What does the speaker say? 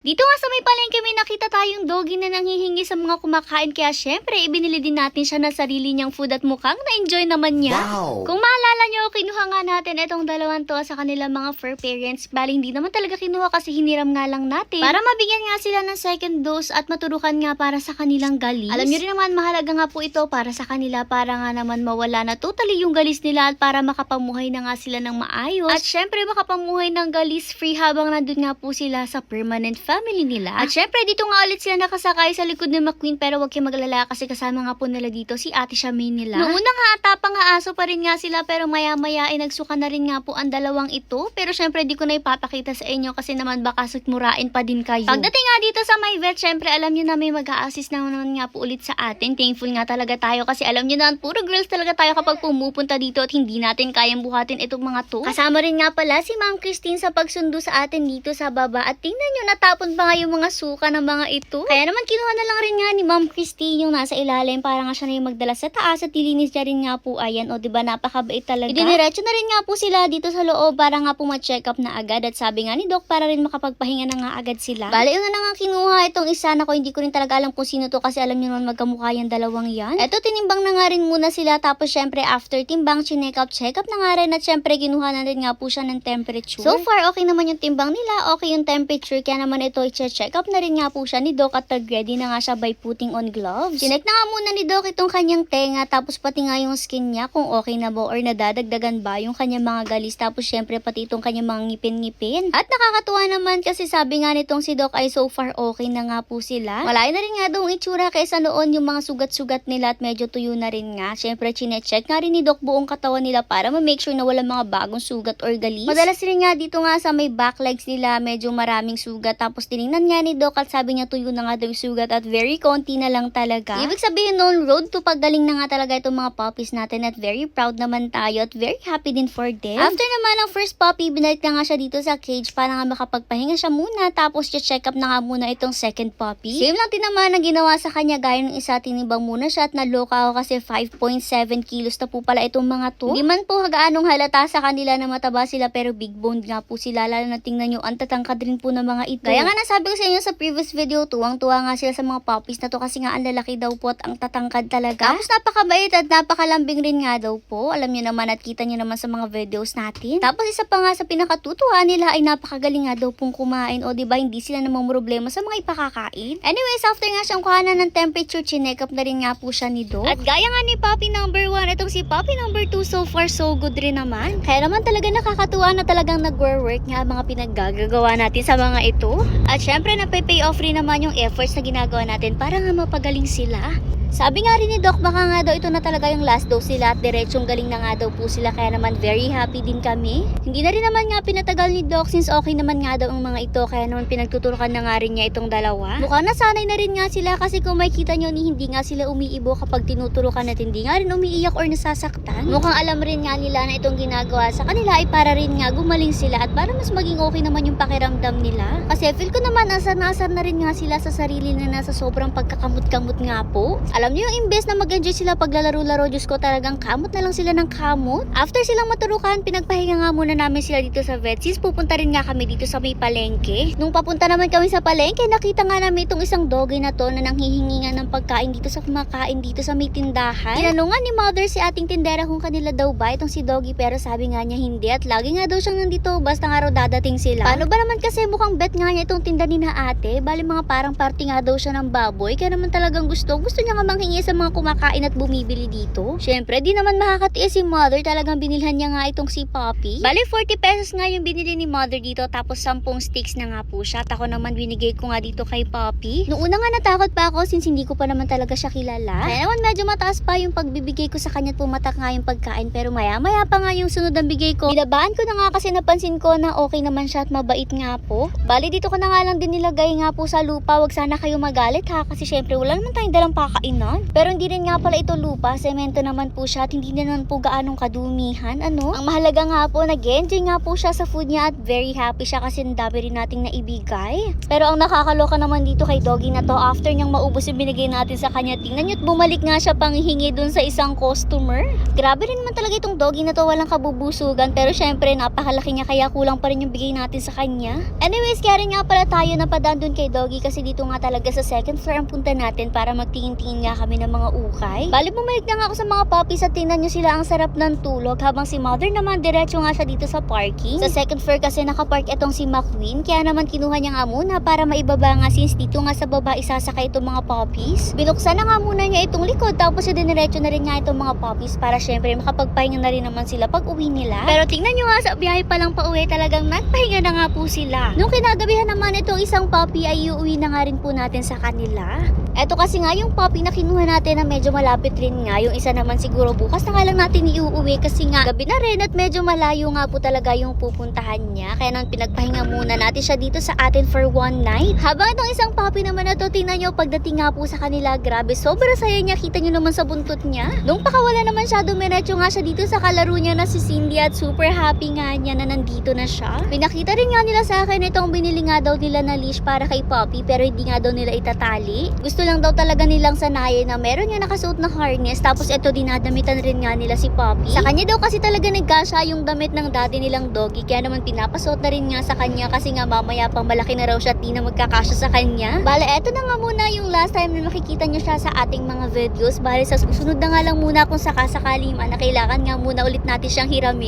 Dito nga sa may palengke may nakita tayong doggy na nanghihingi sa mga kumakain kaya syempre ibinili din natin siya ng sarili niyang food at mukhang na-enjoy naman niya. Wow! Kung maalala nyo, kinuha nga natin itong dalawang to sa kanilang mga fur parents. Bali, hindi naman talaga kinuha kasi hiniram nga lang natin. Para mabigyan nga sila ng second dose at maturukan nga para sa kanilang galis. Alam nyo rin naman, mahalaga nga po ito para sa kanila para nga naman mawala na totally yung galis nila at para makapamuhay na nga sila ng maayos. At syempre, makapamuhay ng galis free habang nandun nga po sila sa permanent family nila. At syempre, dito nga ulit sila nakasakay sa likod ni McQueen pero wag kayong maglala kasi kasama nga po nila dito si ate Charmaine nila. Noong una nga atapang nga aso pa rin nga sila pero maya-maya ay nagsuka na rin nga po ang dalawang ito. Pero syempre, di ko na ipapakita sa inyo kasi naman baka sukmurain pa din kayo. Pagdating nga dito sa my vet, syempre alam nyo na may mag-a-assist na naman nga po ulit sa atin. Thankful nga talaga tayo kasi alam nyo na puro girls talaga tayo kapag pumupunta dito at hindi natin kayang buhatin itong mga to. Kasama rin nga pala si Ma'am Christine sa pagsundo sa atin dito sa baba at tingnan nyo natapon pa nga yung mga suka ng mga ito. Kaya naman kinuha na lang rin nga ni Ma'am Christine yung nasa ilalim para nga siya na yung magdala sa taas at tilinis niya rin nga po ayan o diba napakabait talaga. Idiniretso na rin nga po sila dito sa loob para nga po ma-check up na agad at sabi nga ni Doc para rin makapagpahinga na nga agad sila. Bale yung na nga kinuha itong isa na ko hindi ko rin talaga alam kung sino to kasi alam niyo naman magkamukha yung dalawang yan. Eto tinimbang na nga rin muna sila tapos syempre after timbang chinek up check up na nga rin at syempre kinuha na rin nga po siya ng temperature. So far okay naman yung timbang nila, okay yung temperature kaya naman ito i-check up na rin nga po siya ni Doc at ready na nga siya by putting on gloves. Chinek na nga muna ni Doc itong kanyang tenga tapos pati nga yung skin niya kung okay na ba or nadadagdagan ba yung kanyang mga galis tapos syempre pati itong kanyang mga ngipin-ngipin. At nakakatuwa naman kasi sabi nga nitong si Doc ay so far okay na nga po sila. Malayo na rin nga daw itsura kaysa noon yung mga sugat-sugat nila at medyo tuyo na rin nga. Syempre chinecheck nga rin ni Doc buong katawan nila para ma-make sure na wala mga bagong sugat or galis. Madalas rin nga dito nga sa may back legs nila medyo maraming sugat tapos tiningnan nga ni Doc at sabi niya tuyo na nga daw sugat at very konti na lang talaga. Ibig sabihin noon road to paggaling na nga talaga itong mga puppies natin at very proud naman tayo at very happy din for them. After naman ng first puppy, binalik na nga siya dito sa cage para nga makapagpahinga siya muna tapos check up na nga muna itong second puppy. Same lang din naman ang ginawa sa kanya gaya ng isa tinimbang muna siya at naloka ako kasi 5.7 kilos na po pala itong mga to. Hindi man po gaanong halata sa kanila na mataba sila pero big boned nga po sila lalo na tingnan nyo ang tatangkad rin po ng mga ito. Kaya nga nasabi ko sa inyo sa previous video, tuwang-tuwa nga sila sa mga puppies na to kasi nga ang lalaki daw po at ang tatangkad talaga. Tapos napakabait at napakalambing rin nga daw po. Alam nyo naman at kita nyo naman sa mga videos natin. Tapos isa pa nga sa pinakatutuwa nila ay napakagaling nga daw pong kumain o di ba hindi sila namang problema sa mga ipakakain. Anyways, after nga siyang kuhanan ng temperature, chinek up na rin nga po siya ni Doc. At gaya nga ni Papi number 1, itong si Papi number 2 so far so good rin naman. Kaya naman talaga nakakatuwa na talagang nag-work nga ang mga pinaggagawa natin sa mga ito. At syempre napay-pay off rin naman yung efforts na ginagawa natin para nga mapagaling sila. Sabi nga rin ni Doc, baka nga daw ito na talaga yung last dose sila at diretsong galing na nga daw po sila kaya naman very happy din kami. Hindi na rin naman nga pinatagal ni Doc since okay naman nga daw ang mga ito kaya naman pinagtuturukan na nga rin niya itong dalawa. Mukhang nasanay na rin nga sila kasi kung makikita nyo ni hindi nga sila umiibo kapag tinuturukan at hindi nga rin umiiyak or nasasaktan. Mukhang alam rin nga nila na itong ginagawa sa kanila ay para rin nga gumaling sila at para mas maging okay naman yung pakiramdam nila. Kasi feel ko naman asar na asar na rin nga sila sa sarili na nasa sobrang pagkakamot-kamot nga po. Alam niyo yung imbes na mag-enjoy sila paglalaro-laro, Diyos ko talagang kamot na lang sila ng kamot. After silang maturukan, pinagpahinga nga muna namin sila dito sa vet since pupunta rin nga kami dito sa may palengke. Nung papunta naman kami sa palengke, nakita nga namin itong isang doggy na to na nanghihingi nga ng pagkain dito sa kumakain dito sa may tindahan. Tinanungan ni mother si ating tindera kung kanila daw ba itong si doggy pero sabi nga niya hindi at lagi nga daw siyang nandito basta nga raw dadating sila. Paano ba naman kasi mukhang bet nga niya itong tinda ni na ate? Bali mga parang party nga daw siya ng baboy kaya naman talagang gusto. Gusto niya nga manghingi sa mga kumakain at bumibili dito. Syempre, di naman makakatiis si mother. Talagang binilhan niya nga itong si Poppy. Bali, 40 pesos nga yung binili ni mother dito. Tapos 10 sticks na nga po siya. At ako naman binigay ko nga dito kay Poppy. Noong una nga natakot pa ako since hindi ko pa naman talaga siya kilala. Kaya naman medyo mataas pa yung pagbibigay ko sa kanya at pumatak nga yung pagkain. Pero maya maya pa nga yung sunod ang bigay ko. Binabaan ko na nga kasi napansin ko na okay naman siya at mabait nga po. Bali, dito ko na nga lang din nilagay nga po sa lupa. Wag sana kayo magalit ha. Kasi syempre wala naman tayong dalang pakain kunan. Pero hindi rin nga pala ito lupa, semento naman po siya at hindi na naman po gaanong kadumihan, ano? Ang mahalaga nga po, nag-enjoy nga po siya sa food niya at very happy siya kasi ang dami rin nating naibigay. Pero ang nakakaloka naman dito kay Doggy na to, after niyang maubos yung binigay natin sa kanya, tingnan niyo't bumalik nga siya pang hingi dun sa isang customer. Grabe rin naman talaga itong Doggy na to, walang kabubusugan. Pero syempre, napakalaki niya kaya kulang pa rin yung bigay natin sa kanya. Anyways, kaya rin nga pala tayo napadaan dun kay Doggy kasi dito nga talaga sa second floor ang punta natin para magtingin-tingin kami ng mga ukay. Bali, bumalik na nga ako sa mga puppies at tingnan nyo sila ang sarap ng tulog habang si mother naman diretso nga siya dito sa parking. Sa second floor kasi nakapark itong si McQueen kaya naman kinuha niya nga muna para maibaba nga since dito nga sa baba isasakay itong mga puppies. Binuksan na nga muna niya itong likod tapos siya diniretso na rin nga itong mga puppies para syempre makapagpahinga na rin naman sila pag uwi nila. Pero tingnan nyo nga sa biyahe pa lang pa uwi talagang nagpahinga na nga po sila. Nung kinagabihan naman itong isang puppy ay uuwi na nga rin po natin sa kanila. Eto kasi nga yung puppy na kinuha natin na medyo malapit rin nga. Yung isa naman siguro bukas na lang natin iuuwi kasi nga gabi na rin at medyo malayo nga po talaga yung pupuntahan niya. Kaya nang pinagpahinga muna natin siya dito sa atin for one night. Habang itong isang puppy naman na to, tingnan nyo pagdating nga po sa kanila, grabe, sobrang saya niya. Kita nyo naman sa buntot niya. Nung pakawala naman siya, dumiretso nga siya dito sa kalaro niya na si Cindy at super happy nga niya na nandito na siya. Pinakita rin nga nila sa akin itong binili nga daw nila na leash para kay Poppy pero hindi nga daw nila itatali. Gusto lang daw talaga nilang sanayin na meron nga nakasuot na harness tapos ito dinadamitan rin nga nila si Poppy. Sa kanya daw kasi talaga nagkasya yung damit ng daddy nilang doggy kaya naman pinapasuot na rin nga sa kanya kasi nga mamaya pang malaki na raw siya at di na magkakasya sa kanya. Bale, eto na nga muna yung last time na makikita nyo siya sa ating mga videos. Bale, sa susunod na nga lang muna kung sakasakali man na kailangan nga muna ulit natin siyang hiramin.